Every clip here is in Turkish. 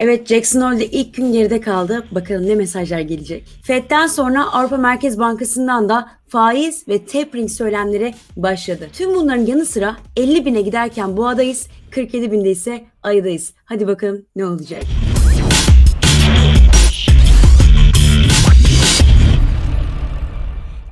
Evet Jackson Hole ilk gün geride kaldı. Bakalım ne mesajlar gelecek. Fed'den sonra Avrupa Merkez Bankası'ndan da faiz ve tapering söylemleri başladı. Tüm bunların yanı sıra 50 bine giderken boğadayız, 47 binde ise ayıdayız. Hadi bakalım ne olacak.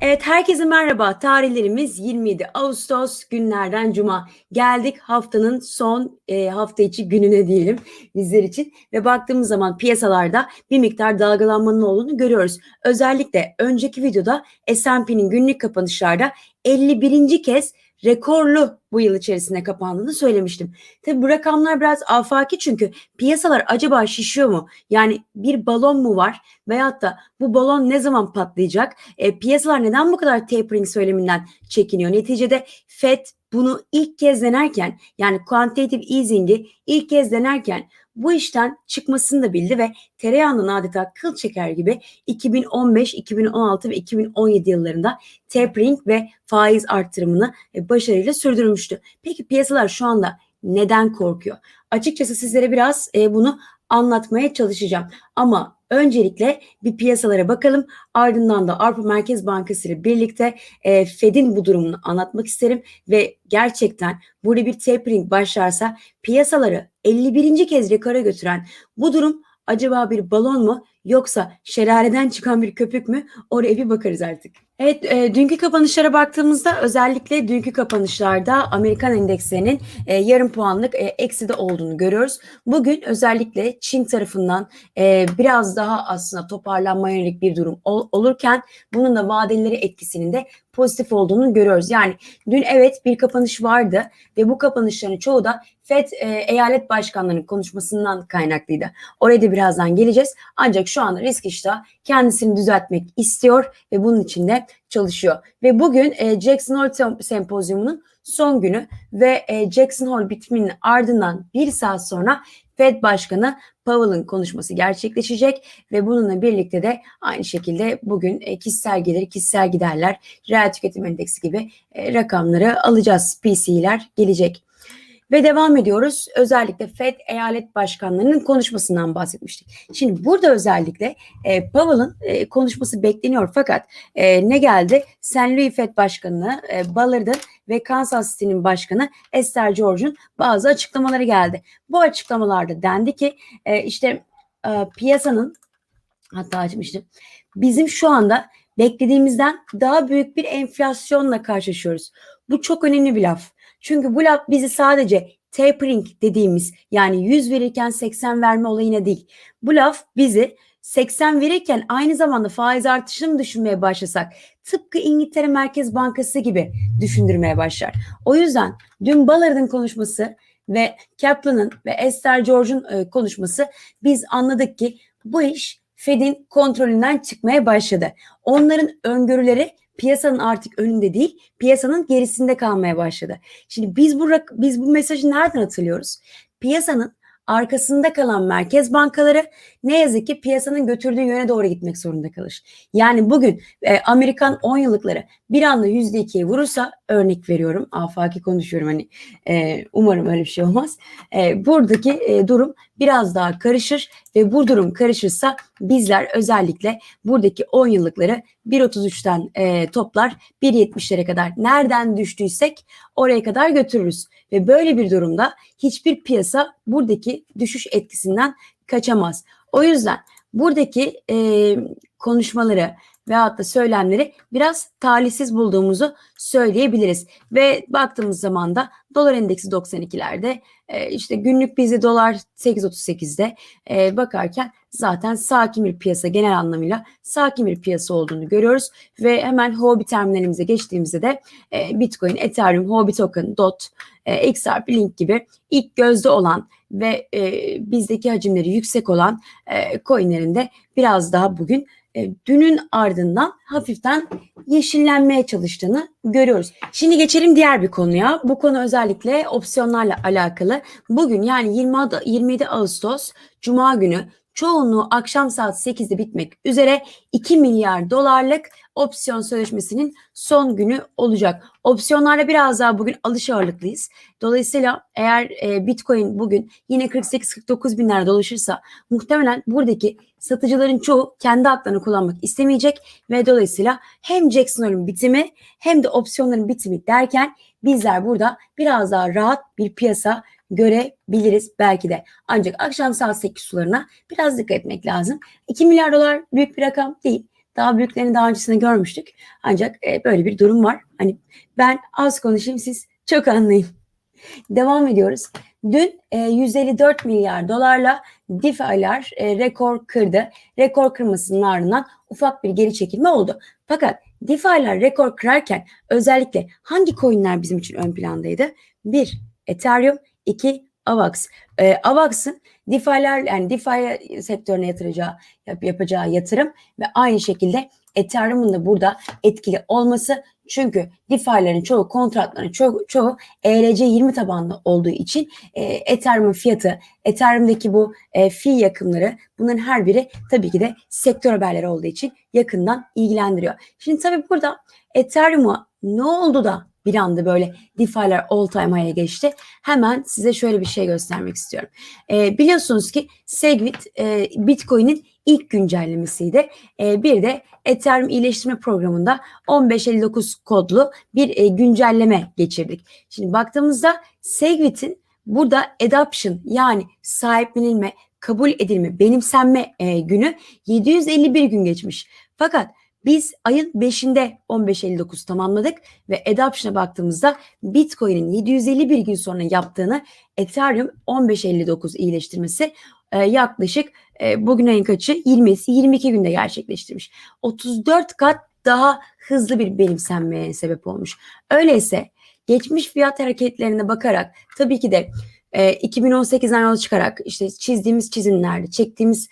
Evet herkese merhaba. Tarihlerimiz 27 Ağustos günlerden Cuma. Geldik haftanın son e, hafta içi gününe diyelim bizler için. Ve baktığımız zaman piyasalarda bir miktar dalgalanmanın olduğunu görüyoruz. Özellikle önceki videoda S&P'nin günlük kapanışlarda 51. kez rekorlu bu yıl içerisinde kapandığını söylemiştim. Tabi bu rakamlar biraz afaki çünkü piyasalar acaba şişiyor mu? Yani bir balon mu var veyahut da bu balon ne zaman patlayacak? E, piyasalar neden bu kadar tapering söyleminden çekiniyor? Neticede FED bunu ilk kez denerken yani quantitative easing'i ilk kez denerken bu işten çıkmasını da bildi ve tereyağından adeta kıl çeker gibi 2015, 2016 ve 2017 yıllarında tapering ve faiz artırımını e, başarıyla sürdürmüştü. Peki piyasalar şu anda neden korkuyor? Açıkçası sizlere biraz e, bunu anlatmaya çalışacağım. Ama öncelikle bir piyasalara bakalım. Ardından da Avrupa Merkez Bankası ile birlikte e, Fed'in bu durumunu anlatmak isterim ve gerçekten burada bir tapering başlarsa piyasaları 51. kez rekora götüren bu durum acaba bir balon mu yoksa şelaleden çıkan bir köpük mü? Oraya bir bakarız artık. Evet, e, dünkü kapanışlara baktığımızda özellikle dünkü kapanışlarda Amerikan endekslerinin e, yarım puanlık e, ekside olduğunu görüyoruz. Bugün özellikle Çin tarafından e, biraz daha aslında toparlanmaya yönelik bir durum ol, olurken bunun da vadeleri etkisinin de pozitif olduğunu görüyoruz. Yani dün evet bir kapanış vardı ve bu kapanışların çoğu da FED e, eyalet başkanlarının konuşmasından kaynaklıydı. Oraya da birazdan geleceğiz. Ancak şu anda risk iştahı kendisini düzeltmek istiyor ve bunun için de çalışıyor. Ve bugün e, Jackson Hole sempozyumunun son günü ve e, Jackson Hole bitiminin ardından bir saat sonra Fed Başkanı Powell'ın konuşması gerçekleşecek ve bununla birlikte de aynı şekilde bugün e, kişisel gelir, kişisel giderler, reel tüketim endeksi gibi e, rakamları alacağız. PC'ler gelecek. Ve devam ediyoruz. Özellikle FED eyalet başkanlarının konuşmasından bahsetmiştik. Şimdi burada özellikle e, Powell'ın e, konuşması bekleniyor fakat e, ne geldi? St. Louis FED Başkanı e, Ballard'ın ve Kansas City'nin başkanı Esther George'un bazı açıklamaları geldi. Bu açıklamalarda dendi ki e, işte e, piyasanın hatta açmıştım. Bizim şu anda beklediğimizden daha büyük bir enflasyonla karşılaşıyoruz. Bu çok önemli bir laf. Çünkü bu laf bizi sadece tapering dediğimiz yani 100 verirken 80 verme olayına değil. Bu laf bizi 80 verirken aynı zamanda faiz artışını mı düşünmeye başlasak tıpkı İngiltere Merkez Bankası gibi düşündürmeye başlar. O yüzden dün Ballard'ın konuşması ve Kaplan'ın ve Esther George'un e, konuşması biz anladık ki bu iş Fed'in kontrolünden çıkmaya başladı. Onların öngörüleri piyasanın artık önünde değil, piyasanın gerisinde kalmaya başladı. Şimdi biz bu biz bu mesajı nereden hatırlıyoruz? Piyasanın arkasında kalan merkez bankaları ne yazık ki piyasanın götürdüğü yöne doğru gitmek zorunda kalır. Yani bugün e, Amerikan 10 yıllıkları bir anda %2'ye vurursa örnek veriyorum. Afaki konuşuyorum hani e, umarım öyle bir şey olmaz. E, buradaki e, durum biraz daha karışır ve bu durum karışırsa bizler özellikle buradaki 10 yıllıkları 1.33'ten e, toplar 1.70'lere kadar nereden düştüysek oraya kadar götürürüz. Ve böyle bir durumda hiçbir piyasa buradaki düşüş etkisinden kaçamaz. O yüzden buradaki e, konuşmaları veyahut da söylemleri biraz talihsiz bulduğumuzu söyleyebiliriz. Ve baktığımız zaman da dolar endeksi 92'lerde e, işte günlük bizde dolar 8.38'de e, bakarken zaten sakin bir piyasa genel anlamıyla sakin bir piyasa olduğunu görüyoruz. Ve hemen Huobi terminalimize geçtiğimizde de e, Bitcoin, Ethereum, Huobi Token, DOT, e, XRP, Link gibi ilk gözde olan ve e, bizdeki hacimleri yüksek olan e, coinlerin de biraz daha bugün e, dünün ardından hafiften yeşillenmeye çalıştığını görüyoruz. Şimdi geçelim diğer bir konuya. Bu konu özellikle opsiyonlarla alakalı. Bugün yani 20, 27 Ağustos Cuma günü çoğunluğu akşam saat 8'de bitmek üzere 2 milyar dolarlık opsiyon sözleşmesinin son günü olacak. Opsiyonlarda biraz daha bugün alış ağırlıklıyız. Dolayısıyla eğer e, Bitcoin bugün yine 48-49 binler dolaşırsa muhtemelen buradaki satıcıların çoğu kendi haklarını kullanmak istemeyecek ve dolayısıyla hem Jackson Hole'un bitimi hem de opsiyonların bitimi derken bizler burada biraz daha rahat bir piyasa görebiliriz belki de. Ancak akşam saat 8 sularına biraz dikkat etmek lazım. 2 milyar dolar büyük bir rakam değil. Daha büyüklerini daha öncesinde görmüştük. Ancak e, böyle bir durum var. Hani ben az konuşayım siz çok anlayın. Devam ediyoruz. Dün e, 154 milyar dolarla DeFi'ler e, rekor kırdı. Rekor kırmasının ardından ufak bir geri çekilme oldu. Fakat DeFi'ler rekor kırarken özellikle hangi coinler bizim için ön plandaydı? Bir, Ethereum, iki, AVAX. E, AVAX'ın DeFi'ler yani DeFi sektörüne yatıracağı, yap, yapacağı yatırım ve aynı şekilde Ethereum'un da burada etkili olması çünkü DeFi'lerin çoğu kontratların çoğu, çoğu ERC20 tabanlı olduğu için e, Ethereum'un fiyatı, Ethereum'daki bu e, fi yakımları bunların her biri tabii ki de sektör haberleri olduğu için yakından ilgilendiriyor. Şimdi tabii burada Ethereum'a ne oldu da bir anda böyle DeFi'ler all time high'a geçti. Hemen size şöyle bir şey göstermek istiyorum. E, biliyorsunuz ki Segwit e, Bitcoin'in ilk güncellemesiydi. E, bir de Ethereum iyileştirme programında 1559 kodlu bir e, güncelleme geçirdik. Şimdi baktığımızda Segwit'in burada adoption yani sahiplenilme, kabul edilme, benimsenme e, günü 751 gün geçmiş. Fakat biz ayın 5'inde 15.59 tamamladık ve adoption'a baktığımızda Bitcoin'in 751 gün sonra yaptığını Ethereum 15.59 iyileştirmesi e, yaklaşık e, bugün ayın kaçı 20'si 22 günde gerçekleştirmiş. 34 kat daha hızlı bir benimsenmeye sebep olmuş. Öyleyse geçmiş fiyat hareketlerine bakarak tabii ki de e, 2018'den yola çıkarak işte çizdiğimiz çizimlerde, çektiğimiz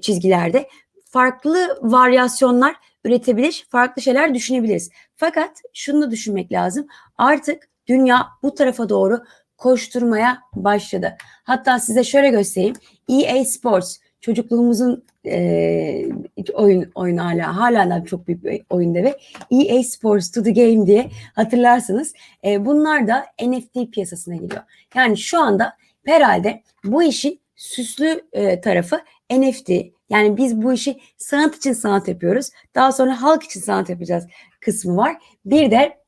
çizgilerde farklı varyasyonlar üretebilir, farklı şeyler düşünebiliriz. Fakat şunu da düşünmek lazım. Artık dünya bu tarafa doğru koşturmaya başladı. Hatta size şöyle göstereyim. EA Sports çocukluğumuzun e, oyun oyunu hala hala da çok büyük bir oyunda ve EA Sports to the Game diye hatırlarsınız. E, bunlar da NFT piyasasına giriyor. Yani şu anda herhalde bu işin süslü e, tarafı NFT. Yani biz bu işi sanat için sanat yapıyoruz. Daha sonra halk için sanat yapacağız kısmı var. Bir de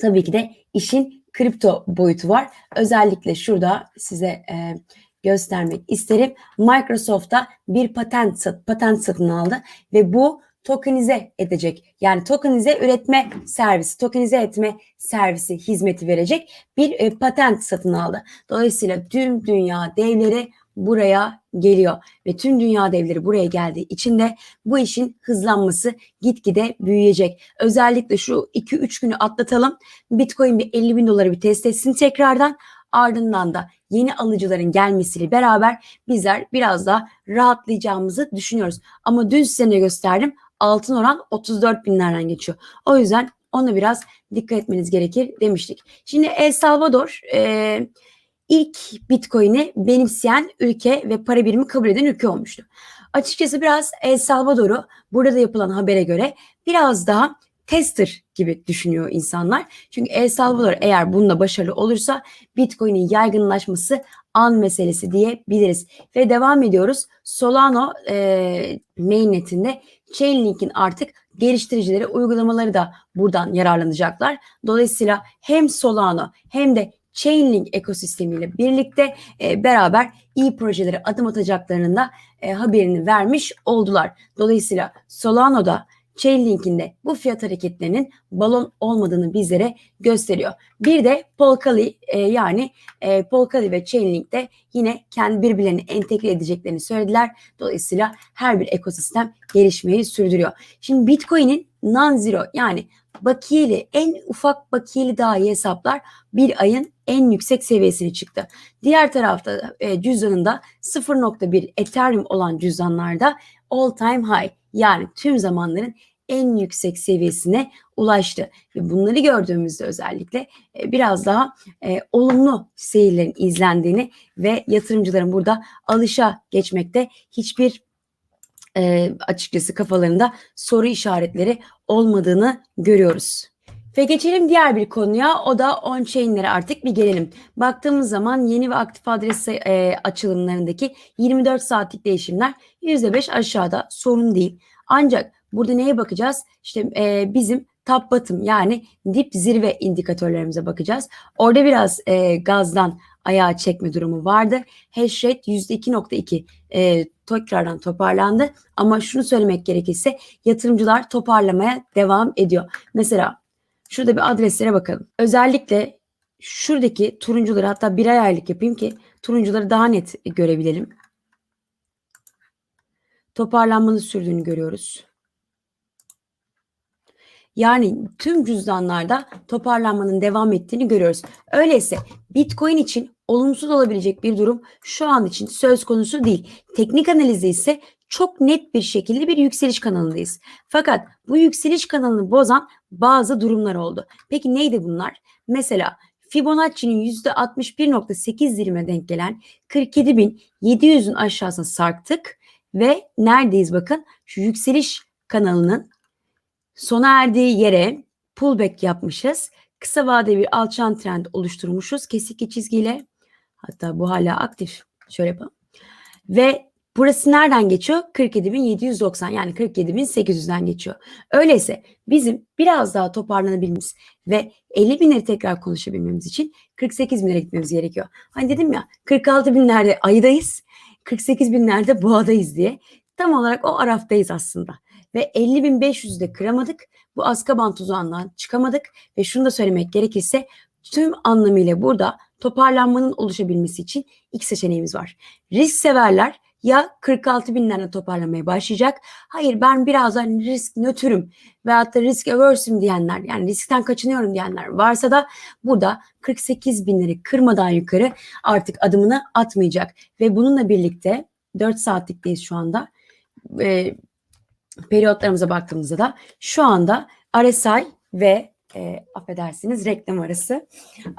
tabii ki de işin kripto boyutu var. Özellikle şurada size e, göstermek isterim. Microsoft'ta bir patent patent satın aldı ve bu tokenize edecek. Yani tokenize üretme servisi, tokenize etme servisi hizmeti verecek bir e, patent satın aldı. Dolayısıyla tüm dünya devleri buraya geliyor ve tüm dünya devleri buraya geldiği için de bu işin hızlanması gitgide büyüyecek. Özellikle şu 2-3 günü atlatalım. Bitcoin bir 50 bin doları bir test etsin tekrardan. Ardından da yeni alıcıların gelmesiyle beraber bizler biraz daha rahatlayacağımızı düşünüyoruz. Ama dün size ne gösterdim? Altın oran 34 binlerden geçiyor. O yüzden ona biraz dikkat etmeniz gerekir demiştik. Şimdi El Salvador e, ilk Bitcoin'i benimseyen ülke ve para birimi kabul eden ülke olmuştu. Açıkçası biraz El Salvador'u burada yapılan habere göre biraz daha tester gibi düşünüyor insanlar. Çünkü El Salvador eğer bununla başarılı olursa Bitcoin'in yaygınlaşması an meselesi diyebiliriz. Ve devam ediyoruz. Solano e, mainnetinde Chainlink'in artık geliştiricileri uygulamaları da buradan yararlanacaklar. Dolayısıyla hem Solano hem de Chainlink ekosistemiyle birlikte e, beraber iyi projelere adım atacaklarının da e, haberini vermiş oldular. Dolayısıyla Solano'da Chainlink'in de bu fiyat hareketlerinin balon olmadığını bizlere gösteriyor. Bir de Polkali e, yani e, Polkali ve Chainlink de yine kendi birbirlerini entegre edeceklerini söylediler. Dolayısıyla her bir ekosistem gelişmeyi sürdürüyor. Şimdi Bitcoin'in non-zero yani bakiyeli en ufak bakiyeli dahi hesaplar bir ayın en yüksek seviyesine çıktı. Diğer tarafta e, cüzdanında 0.1 Ethereum olan cüzdanlarda all time high yani tüm zamanların en yüksek seviyesine ulaştı. Ve bunları gördüğümüzde özellikle e, biraz daha e, olumlu seyirlerin izlendiğini ve yatırımcıların burada alışa geçmekte hiçbir e, açıkçası kafalarında soru işaretleri olmadığını görüyoruz. Ve geçelim diğer bir konuya. O da on-chain'lere artık bir gelelim. Baktığımız zaman yeni ve aktif adres e, açılımlarındaki 24 saatlik değişimler %5 aşağıda sorun değil. Ancak burada neye bakacağız? İşte e, bizim top bottom yani dip zirve indikatörlerimize bakacağız. Orada biraz e, gazdan ayağa çekme durumu vardı. Hash rate %2.2 e, tekrardan toparlandı. Ama şunu söylemek gerekirse yatırımcılar toparlamaya devam ediyor. Mesela şurada bir adreslere bakalım. Özellikle şuradaki turuncuları hatta bir ayarlık yapayım ki turuncuları daha net görebilelim. Toparlanmanın sürdüğünü görüyoruz. Yani tüm cüzdanlarda toparlanmanın devam ettiğini görüyoruz. Öyleyse Bitcoin için olumsuz olabilecek bir durum şu an için söz konusu değil. Teknik analizde ise çok net bir şekilde bir yükseliş kanalındayız. Fakat bu yükseliş kanalını bozan bazı durumlar oldu. Peki neydi bunlar? Mesela Fibonacci'nin %61.8 dilime denk gelen 47.700'ün aşağısına sarktık ve neredeyiz bakın şu yükseliş kanalının sona erdiği yere pullback yapmışız. Kısa vadeli bir alçan trend oluşturmuşuz kesik çizgiyle. Hatta bu hala aktif. Şöyle yapalım. Ve burası nereden geçiyor? 47.790 yani 47.800'den geçiyor. Öyleyse bizim biraz daha toparlanabilmemiz ve 50 binleri tekrar konuşabilmemiz için 48 binlere gitmemiz gerekiyor. Hani dedim ya 46 binlerde ayıdayız, 48 binlerde boğadayız diye. Tam olarak o araftayız aslında ve 50.500'de kıramadık. Bu Azkaban tuzağından çıkamadık ve şunu da söylemek gerekirse tüm anlamıyla burada toparlanmanın oluşabilmesi için iki seçeneğimiz var. Risk severler ya 46 binlerle toparlamaya başlayacak. Hayır ben birazdan risk nötrüm veyahut da risk averse'üm diyenler yani riskten kaçınıyorum diyenler varsa da burada 48 binleri kırmadan yukarı artık adımını atmayacak. Ve bununla birlikte 4 saatlikteyiz şu anda. Ee, periyotlarımıza baktığımızda da şu anda RSI ve e, affedersiniz reklam arası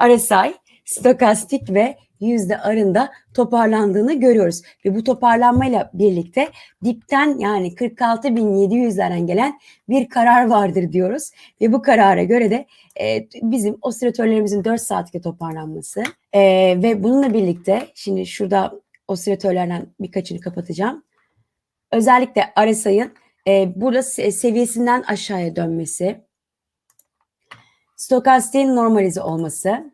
RSI stokastik ve yüzde arında toparlandığını görüyoruz. Ve bu toparlanmayla birlikte dipten yani 46.700'lerden gelen bir karar vardır diyoruz. Ve bu karara göre de e, bizim osilatörlerimizin 4 saatlik toparlanması e, ve bununla birlikte şimdi şurada osilatörlerden birkaçını kapatacağım. Özellikle RSI'ın e, burada seviyesinden aşağıya dönmesi, stokastiğin normalize olması,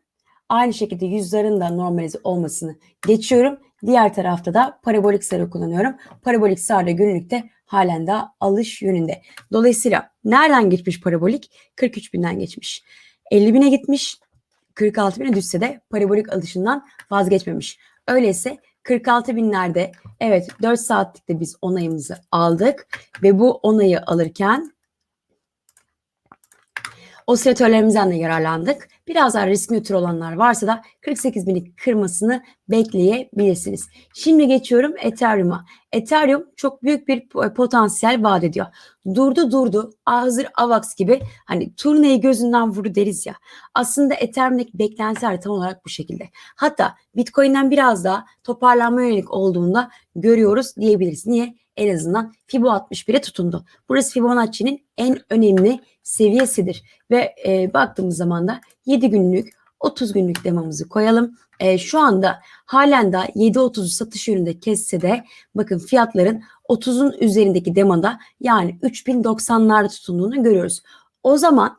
aynı şekilde yüzlerin de normalize olmasını geçiyorum. Diğer tarafta da parabolik sarı kullanıyorum. Parabolik sarı günlükte halen daha alış yönünde. Dolayısıyla nereden geçmiş parabolik? 43 binden geçmiş. 50 bine gitmiş. 46 bine düşse de parabolik alışından vazgeçmemiş. Öyleyse 46 binlerde evet 4 saatlikte biz onayımızı aldık ve bu onayı alırken osilatörlerimizden de yararlandık. Biraz daha risk nötr olanlar varsa da 48 bini kırmasını bekleyebilirsiniz. Şimdi geçiyorum Ethereum'a. Ethereum çok büyük bir potansiyel vaat ediyor. Durdu durdu hazır AVAX gibi hani turneyi gözünden vurdu deriz ya. Aslında Ethereum'daki beklentiler tam olarak bu şekilde. Hatta Bitcoin'den biraz daha toparlanma yönelik olduğunda görüyoruz diyebiliriz. Niye? En azından Fibo 61'e tutundu. Burası Fibonacci'nin en önemli seviyesidir. Ve e, baktığımız zaman da 7 günlük 30 günlük demamızı koyalım. E, şu anda halen de 7.30'u satış yönünde kesse de bakın fiyatların 30'un üzerindeki demada yani 3090'larda tutunduğunu görüyoruz. O zaman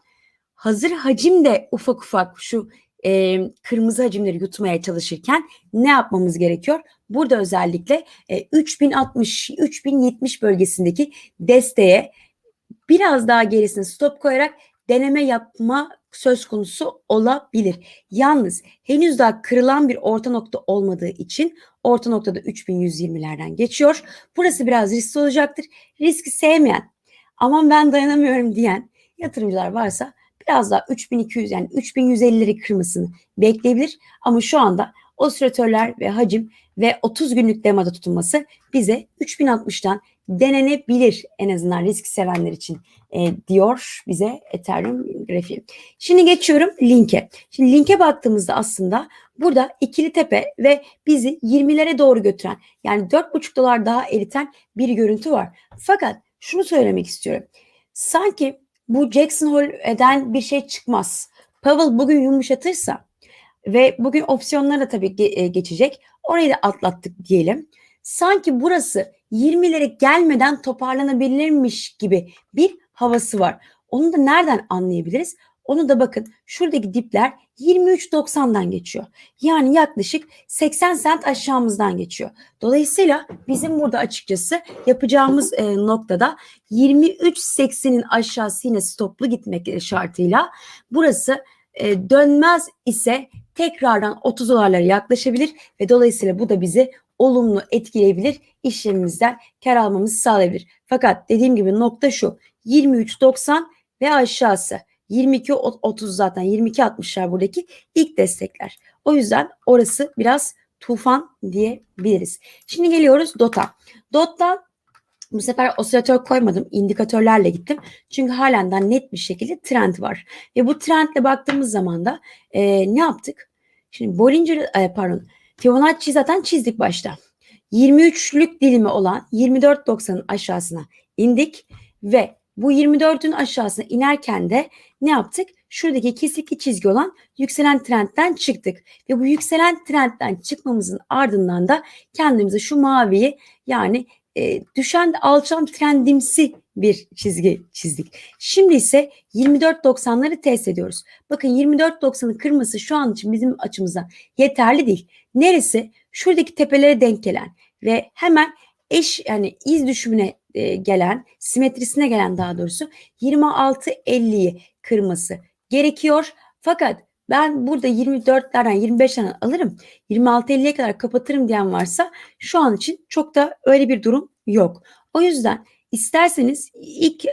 hazır hacim de ufak ufak şu e, kırmızı hacimleri yutmaya çalışırken ne yapmamız gerekiyor? Burada özellikle e, 3060 3070 bölgesindeki desteğe biraz daha gerisine stop koyarak deneme yapma söz konusu olabilir. Yalnız henüz daha kırılan bir orta nokta olmadığı için orta noktada 3120'lerden geçiyor. Burası biraz riskli olacaktır. Riski sevmeyen aman ben dayanamıyorum diyen yatırımcılar varsa biraz daha 3200 yani 3150'leri kırmasını bekleyebilir. Ama şu anda osilatörler ve hacim ve 30 günlük demada tutulması bize 3060'tan denenebilir en azından risk sevenler için e, diyor bize Ethereum grafiği. Şimdi geçiyorum linke. Şimdi linke baktığımızda aslında burada ikili tepe ve bizi 20'lere doğru götüren yani 4,5 dolar daha eriten bir görüntü var. Fakat şunu söylemek istiyorum. Sanki bu Jackson Hole'den bir şey çıkmaz. Powell bugün yumuşatırsa ve bugün opsiyonlara tabii e, geçecek. Orayı da atlattık diyelim. Sanki burası 20'lere gelmeden toparlanabilirmiş gibi bir havası var. Onu da nereden anlayabiliriz? Onu da bakın şuradaki dipler 23.90'dan geçiyor. Yani yaklaşık 80 sent aşağımızdan geçiyor. Dolayısıyla bizim burada açıkçası yapacağımız e, noktada 23.80'in aşağısı yine stoplu gitmek şartıyla burası e, dönmez ise tekrardan 30 dolarlara yaklaşabilir ve dolayısıyla bu da bizi olumlu etkileyebilir. işlemimizden kar almamızı sağlayabilir. Fakat dediğim gibi nokta şu 23.90 ve aşağısı 22.30 zaten 22.60'lar buradaki ilk destekler. O yüzden orası biraz tufan diyebiliriz. Şimdi geliyoruz DOT'a. DOT'ta bu sefer osilatör koymadım. indikatörlerle gittim. Çünkü halen net bir şekilde trend var. Ve bu trendle baktığımız zaman da e, ne yaptık? Şimdi Bollinger e, pardon Fibonacci zaten çizdik başta. 23'lük dilimi olan 24.90'ın aşağısına indik ve bu 24'ün aşağısına inerken de ne yaptık? Şuradaki kesikli çizgi olan yükselen trendten çıktık. Ve bu yükselen trendten çıkmamızın ardından da kendimize şu maviyi yani e, düşen alçalan trendimsi bir çizgi çizdik. Şimdi ise 24.90'ları test ediyoruz. Bakın 24.90'ı kırması şu an için bizim açımızdan yeterli değil. Neresi? Şuradaki tepelere denk gelen ve hemen eş yani iz düşümüne e, gelen, simetrisine gelen daha doğrusu 26.50'yi kırması gerekiyor. Fakat ben burada 24'lerden 25'lerden alırım. 26.50'ye kadar kapatırım diyen varsa şu an için çok da öyle bir durum yok. O yüzden isterseniz ilk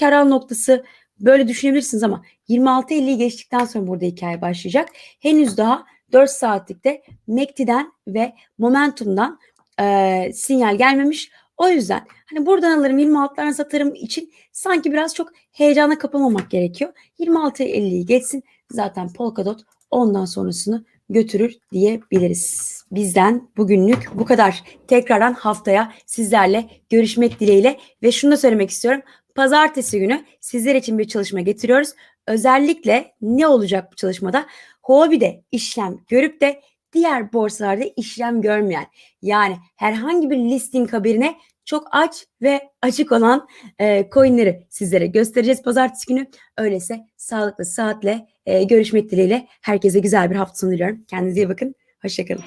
kar al noktası böyle düşünebilirsiniz ama 26.50'yi geçtikten sonra burada hikaye başlayacak. Henüz daha 4 saatlikte MACD'den ve Momentum'dan e, sinyal gelmemiş. O yüzden hani buradan alırım 26'lardan satarım için sanki biraz çok heyecana kapılmamak gerekiyor. 26.50'yi geçsin zaten Polkadot ondan sonrasını götürür diyebiliriz. Bizden bugünlük bu kadar. Tekrardan haftaya sizlerle görüşmek dileğiyle ve şunu da söylemek istiyorum. Pazartesi günü sizler için bir çalışma getiriyoruz. Özellikle ne olacak bu çalışmada? Huobi'de işlem görüp de diğer borsalarda işlem görmeyen yani herhangi bir listing haberine çok aç ve açık olan e, coinleri sizlere göstereceğiz pazartesi günü. Öyleyse sağlıklı saatle e, görüşmek dileğiyle herkese güzel bir hafta sonu. Kendinize iyi bakın. Hoşçakalın.